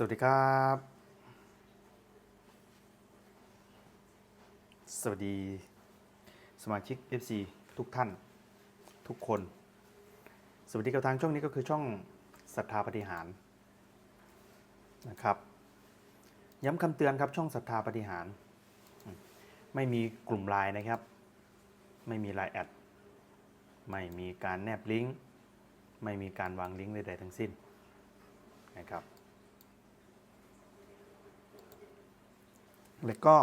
สวัสดีครับ สวัสดี สมาชิก FC ทุกท่านทุกคน สวัสดีกับทางช่องนี้ก็คือช่องศรัทธาปฏิหารนะครับ ย้ำคำเตือนครับช่องศรัทธาปฏิหาร ไม่มีกลุ่มไลน์นะครับ ไม่มีไลน์แอด ไม่มีการแนบลิงก์ ไม่มีการวางลิงก์ใดๆทั้งสิ้นนะครับ แล้วก็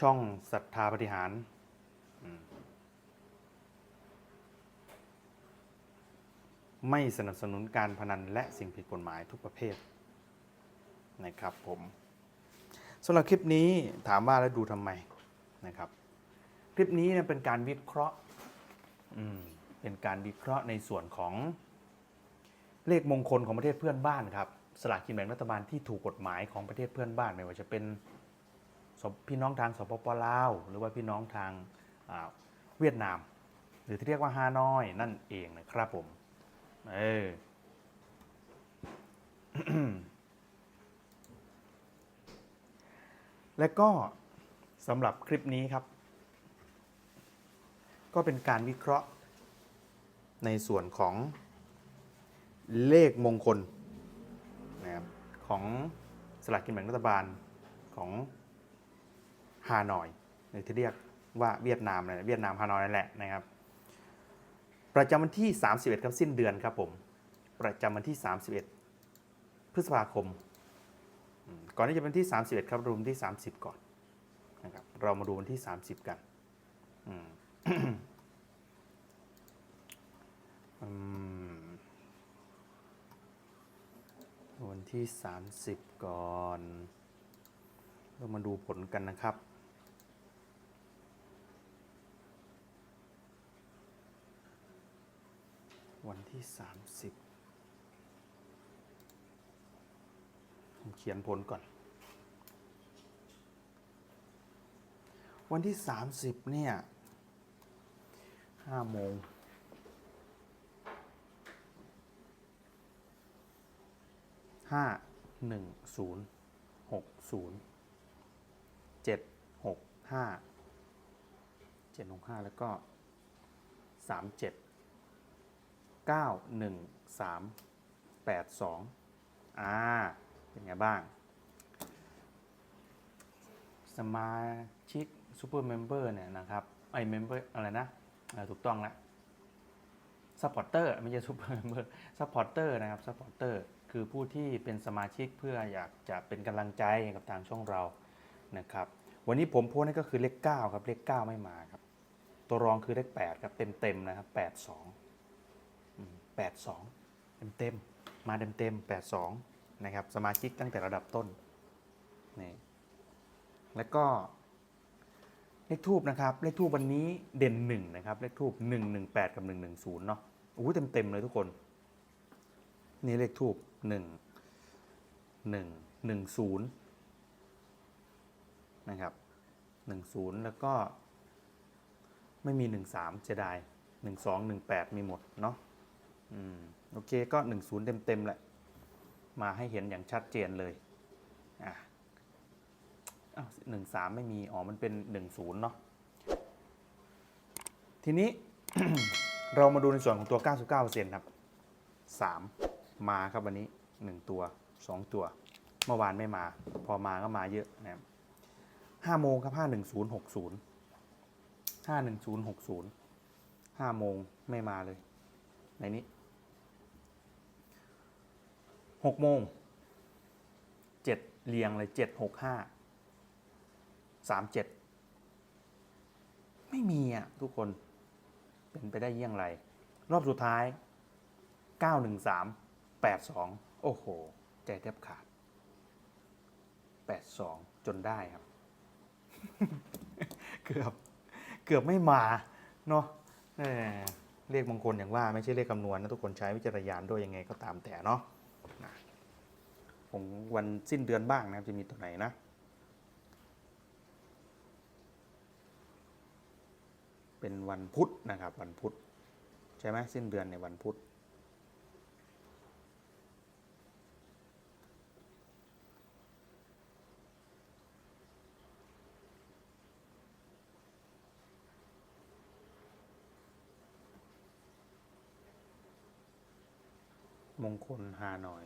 ช่องศรัทธาปฏิหาร ไม่สนับสนุนการพนันและสิ่งผิดกฎหมายทุกประเภทนะครับผมสำหรับคลิปนี้ถามว่าแล้วดูทำไมนะครับ คลิปนี้เนี่ยเป็นการวิเคราะห์เป็นการวิเคราะห์ในส่วนของเลขมงคลของประเทศเพื่อนบ้านครับ สลากกินแบ่งรัฐบาลที่ถูกกฎหมายของประเทศเพื่อนบ้านไม่ว่าจะเป็นพี่น้องทางสปปลาว หรือว่าพี่น้องทางาเวียดนาม หรือที่เรียกว่าฮานอยนั่นเองนะครับผมเออและก็สำหรับคลิปนี้ครับ ก็เป็นการวิเคราะห์ในส่วนของเลขมงคล ของสลากกินแบ่งรัฐบาลของฮานอยหรือที่เรียกว่าเวียดนามนะเวียดนามฮานอยนั่นแหละนะครับ ประจำวันที่ 31ครับสิ้นเดือนครับผม ประจำวันที่ 31 พฤษภาคมอืมก่อนที่จะเป็นที่ 31 ครับรวมที่ 30 ก่อนนะครับเรามาดูวันที่ 30 กันอืม อืม วันที่ 30 ก่อน เรามาดูผลกันนะครับ วันที่ 30 ผมเขียนผลก่อน วันที่ 30 เนี่ย5โมง ห้าหนึ่งศูนย์หกศูนย์เจ็ดหกห้าเจ็ดหกห้าแล้วก็สามเจ็ดเก้าหนึ่งสามแปดสองอ่าเป็นไงบ้าง สมาชิกซูเปอร์เมมเบอร์เนี่ยนะครับไอเมมเบอร์อะไรนะเออถูกต้องแล้วซัพพอร์เตอร์ไม่ใช่ซูเปอร์เมมเบอร์ซัพพอร์เตอร์นะครับซัพพอร์เตอร์ คือผู้ที่เป็นสมาชิกเพื่ออยากจะเป็นกำลังใจกับทางช่องเรานะครับ วันนี้ผมโพสต์นี่ก็คือเลข9ครับเลข9ไม่มาครับ ตัวรองคือเลข8ครับเต็มเต็มๆนะครับ82อืม82 เต็มเต็มๆมาเต็มเต็มๆ82นะครับสมาชิกตั้งแต่ระดับต้นนี่แล้วก็เลขทูบนะครับเลขทูบวันนี้เด่น1นะครับเลขทูบ118 กับ 110เนาะโอ้เต็มเต็มเลยทุกคน นี่เลขทูบ หนึ่งหนึ่งหนึ่งศูนย์นะครับหนึ่งศูนย์แล้วก็ ไม่มีหนึ่งสามเสียดหนึ่งสองหนึ่งแปดมีหมดเนาะอืมโอเคก็หนึ่งศูนย์เต็มเต็มๆแหละ มาให้เห็นอย่างชัดเจนเลยอะอ้าหนึ่งสามไม่มี อ๋อ มันเป็นหนึ่งศูนย์เนาะ ทีนี้ เรามาดูในส่วนของตัว 99%ครับ 3 มาครับวันนี้ หนึ่งตัวสองตัว เมื่อวานไม่มา พอมาก็มาเยอะนะห้าโมงครับห้าหนึ่งศูนย์หกศูนย์ห้าหนึ่งศูนย์หกศูนย์ห้าโมงไม่มาเลย ในนี้หกโมงเจ็ดเรียงเลยเจ็ดหกห้าสามเจ็ดไม่มีอะทุกคนเป็นไปได้ยังไร รอบสุดท้ายเก้าหนึ่งสามแปดสอง โอ้โห ใจแทบขาด 82 จนได้ครับ เกือบ เกือบไม่มาเนาะแหมเลขมงคลอย่างว่าไม่ใช่เลขคำนวณนะทุกคนใช้วิจารณญาณด้วยยังไงก็ตามแต่เนาะนะผมวันสิ้นเดือนบ้างนะครับจะมีตัวไหนนะเป็นวันพุธนะครับ วันพุธใช่ไหมสิ้นเดือนในวันพุธ มงคลฮานอย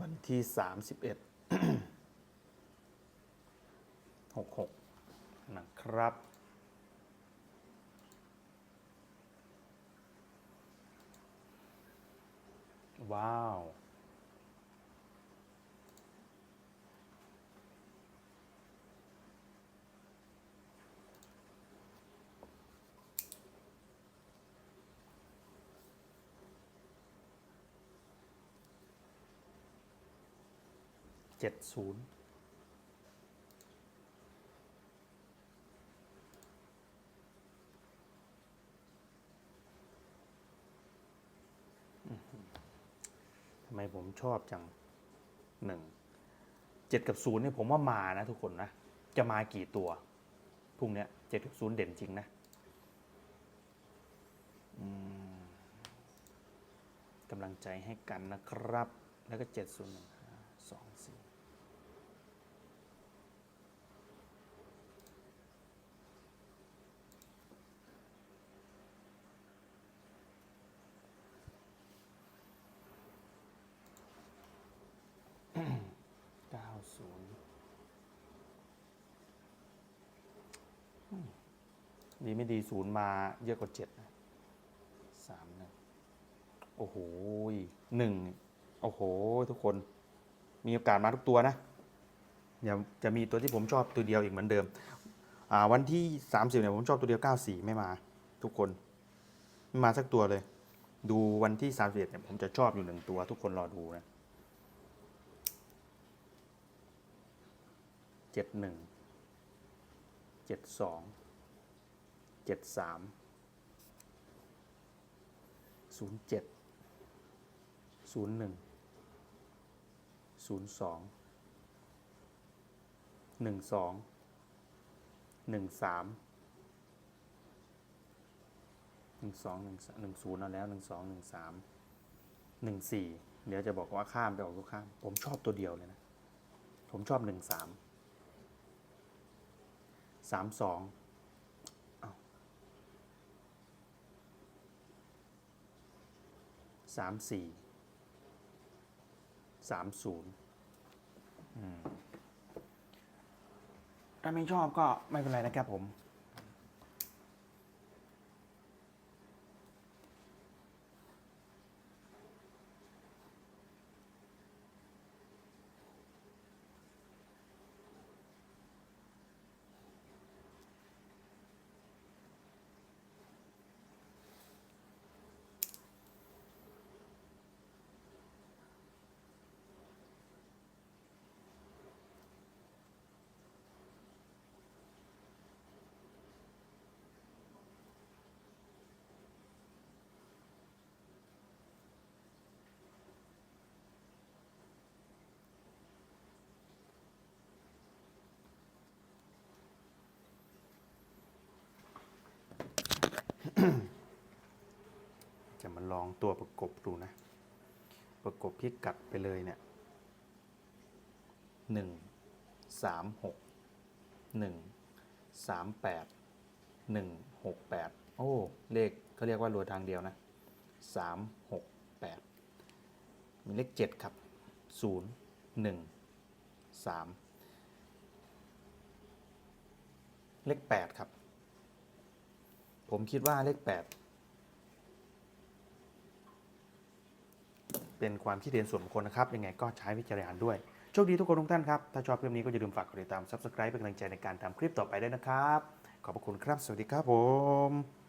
วันที่สามสิบเอ็ดหกหกนะครับว้าว เจ็ดศูนย์ทำไมผมชอบจังหนึ่งเจ็ดกับศูนย์เนี่ยผมว่ามานะทุกคนนะ จะมากี่ตัวพรุ่งนี้เจ็ดกับศูนย์เด่นจริงนะกำลังใจให้กันนะครับ แล้วก็เจ็ดศูนย์หนึ่งห้าสองสี่ เก้าศูนย์ ดีไม่ดีศูนย์มาเยอะกว่าเจ็ดนะสามหนึ่งโอ้โหหนึ่งโอ้โห ทุกคน มีโอกาสมาทุกตัวนะอย่าจะมีตัวที่ผมชอบตัวเดียวอีกเหมือนเดิม อ่า วันที่สามสิบเนี่ยผมชอบตัวเดียวเก้าสี่ไม่มา ทุกคน ไม่มาสักตัวเลย ดูวันที่สามสิบเอ็ดเนี่ยผมจะชอบอยู่หนึ่งตัว ทุกคนรอดูนะเจ็ดหนึ่งเจ็ดสอง เจ็ดสามศูนย์เจ็ดศูนย์หนึ่งศูนย์สองหนึ่งสองหนึ่งสามหนึ่งสองหนึ่งศูนย์เอาแล้วหนึ่งสองหนึ่งสามหนึ่งสี่เดี๋ยวจะบอกว่าข้ามไปออกทุกข้าม ผมชอบตัวเดียวเลยนะ ผมชอบหนึ่ 34 30องสามสี่สามศูนย์ถ้าไม่ชอบก็ไม่เป็นไรนะครับผม จะมาลองตัวประกบดูนะ ประกบพิกัดไปเลยเนี่ยหนึ่งสามหกหนึ่งสามแปดหนึ่งหกแปดโอ้ เลขเขาเรียกว่ารัวทางเดียวนะสามหกแปดมีเลขเจ็ดครับศูนย์หนึ่งสามเลขแปดครับ ผมคิดว่าเลขแปดเป็นความคิดเห็นส่วนบุคคลนะครับ ยังไงก็ใช้วิจารณญาณด้วย โชคดีทุกคนทุกท่านครับ ถ้าชอบคลิปนี้ก็อย่าลืมฝากกดติดตาม Subscribe เป็นกำลังใจในการทำคลิปต่อไปด้วยนะครับ ขอบพระคุณครับ สวัสดีครับผม